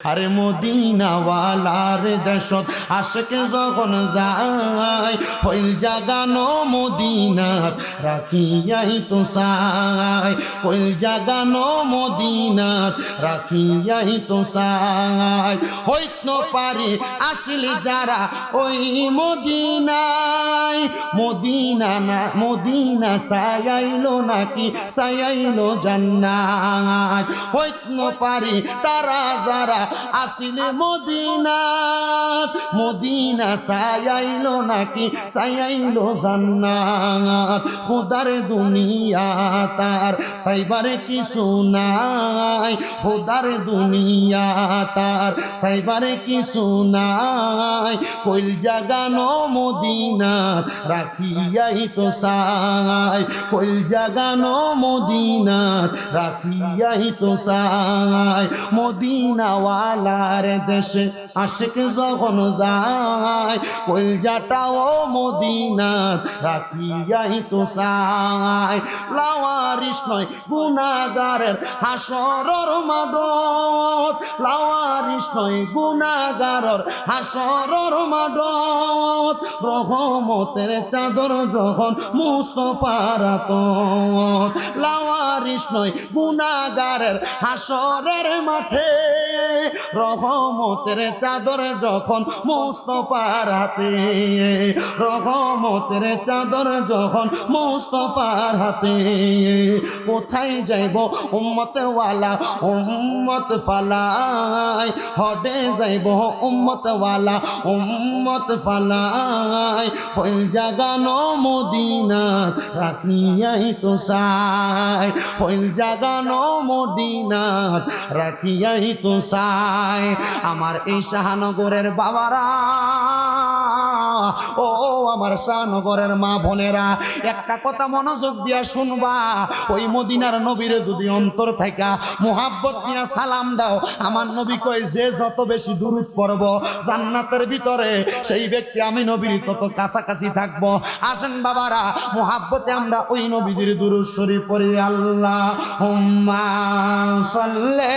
আরে মদিনাওয়ালার দেশত আশকে যখন যায়, হইল জাগানো মদিনাত, রাখিয়াই তো সাই হইল জাগানো মদিনাত, রাখিয়াই তো সাই হইত ন পারি আসিলি যারা ওই মদিনায়। মদিনা না, মদিনা সায়াইলো নাকি সায়াইলো জান্নাত। হইত ন পারি তারা যারা আসিলে মদিনা মদিনা সায়াইলো নাকি? সায়াইলো জান্নাত। খুদার দুনিয়া তার সাইবারে কিছু নাই। খুদার দুনিয়া তার সাইবারে কিছু নাই। কইল জাগানো মদিনাত রাখিয়াই তো সাই কইল জাগানো মদিনাত রাখিয়াই তো সাই মদিনাওয়ালার দেশে আশেক যখন যায় কলজাটাও মদিনাত রাখিয়াই তো চাই। লাওয়ারিস নয় গুনাগারের হাসরর মাদত লাওয়ারিস নয় গুনাগারর হাসরর মাদত রহমতের চাদর যখন মুস্তফারাত লাওয়ারিস নয় গুনাগারের হাসরের মাঠে রহমতের চাদর যখন মুস্তফার হাতে, রহমতের চাদর যখন মুস্তফার হাতে, কোথায় যাইব উম্মতওয়ালা, উম্মত ফালাই? হডে যাইব উম্মতওয়ালা, উম্মত ফালাই? হইল জাগানো মদিনা রাখিয়াই তো সাই হইল জাগানো মদিনা রাখিয়াই তো সাই আমার এই শাহানগরের বাবারা, ও, আমার শাহনগরের মা বোনেরা, একটা কথা মনোযোগ দিয়া শুনবা। ওই মদিনার নবীর যদি অন্তর থাকা মোহাব্বত দিয়া সালাম দাও, আমার নবী কয়, যে যত বেশি দূরত পড়ব জান্নাতের ভিতরে, সেই ব্যক্তি আমি নবীর তত কাছাকাছি থাকব। আসেন বাবারা, মোহাব্বতে আমরা ওই নবীদের দুরুদ শরীফ পড়ি আল্লাহ হুম্মা সাল্লে